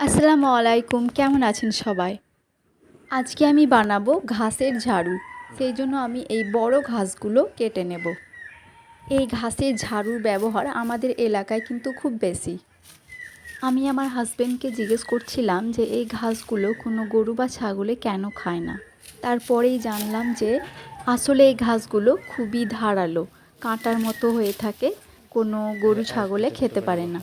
আসসালামু আলাইকুম, কেমন আছেন সবাই? আজকে আমি বানাবো ঘাসের ঝাড়ু। সেই জন্য আমি এই বড় ঘাসগুলো কেটে নেব। এই ঘাসের ঝাড়ুর ব্যবহার আমাদের এলাকায় কিন্তু খুব বেশি। আমি আমার হাজব্যান্ডকে জিজ্ঞেস করছিলাম যে এই ঘাসগুলো কোনো গরু বা ছাগলে কেন খায় না? তারপরেই জানলাম যে আসলে এই ঘাসগুলো খুবই ধারালো, কাঁটার মতো হয়ে থাকে, কোনো গরু ছাগলে খেতে পারে না।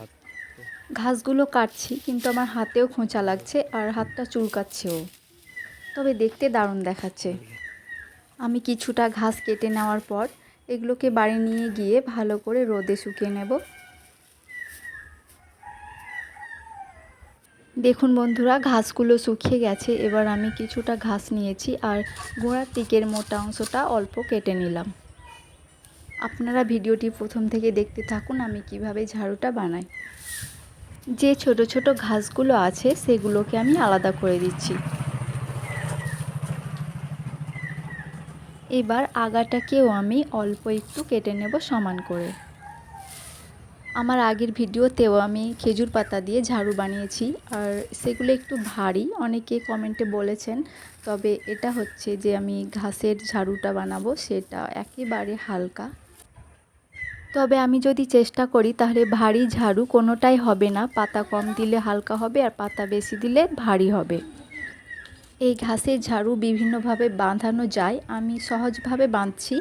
ঘাসগুলো কাটছি, কিন্তু আমার হাতেও খোঁচা লাগছে আর হাতটা চুলকাচ্ছেও। তবে দেখতে দারুণ দেখাচ্ছে। আমি কিছুটা ঘাস কেটে নেওয়ার পর এগুলোকে বাড়ি নিয়ে গিয়ে ভালো করে রোদে শুকিয়ে নেব। দেখুন বন্ধুরা, ঘাসগুলো শুকিয়ে গেছে, এবার আমি কিছুটা ঘাস নিয়েছি আর গোড়ার দিকের মোটা অংশটা অল্প কেটে নিলাম। আপনারা ভিডিওটি প্রথম থেকে দেখতে থাকুন, আমি কীভাবে ঝাড়ুটা বানাই। যে ছোট ছোট ঘাসগুলো আছে সেগুলোকে আমি আলাদা করে দিচ্ছি। এবার আগাটাকেও আমি অল্প একটু কেটে নেব সমান করে। আমার আগের ভিডিওতেও আমি খেজুর পাতা দিয়ে ঝাড়ু বানিয়েছি, আর সেগুলো একটু ভারী। অনেকে কমেন্টে বলেছেন, তবে এটা হচ্ছে যে আমি ঘাসের ঝাড়ুটা বানাবো, সেটা একেবারে হালকা। তবে আমি যদি চেষ্টা করি, তাহলে ভারী ঝাড়ু কোনোটাই হবে না। পাতা কম দিলে হালকা হবে আর পাতা বেশি দিলে ভারী হবে। এই ঘাসের ঝাড়ু বিভিন্নভাবে বাঁধানো যায়। আমি সহজভাবে বাঁধছি।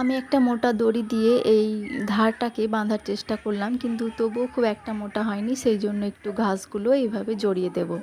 আমি একটা মোটা দড়ি দিয়ে এই ধারটাকে বাঁধার চেষ্টা করলাম, কিন্তু তবুও খুব একটা মোটা হয়নি, সেই জন্য একটু ঘাসগুলো এইভাবে জড়িয়ে দেবো।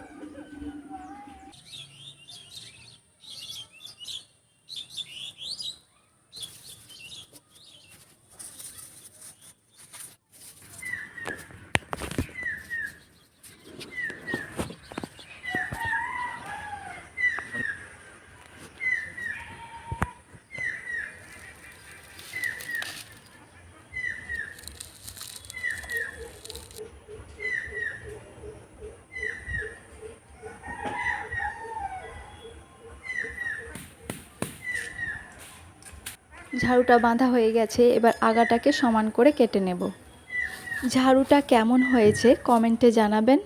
ঝাড়ুটা বাঁধা হয়ে গেছে, এবার আগাটাকে সমান করে কেটে নেব। ঝাড়ুটা কেমন হয়েছে কমেন্টে জানাবেন।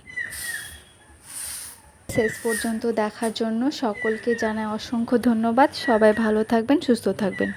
শেষ পর্যন্ত দেখার জন্য সকলকে জানায় অসংখ্য ধন্যবাদ। সবাই ভালো থাকবেন, সুস্থ থাকবেন।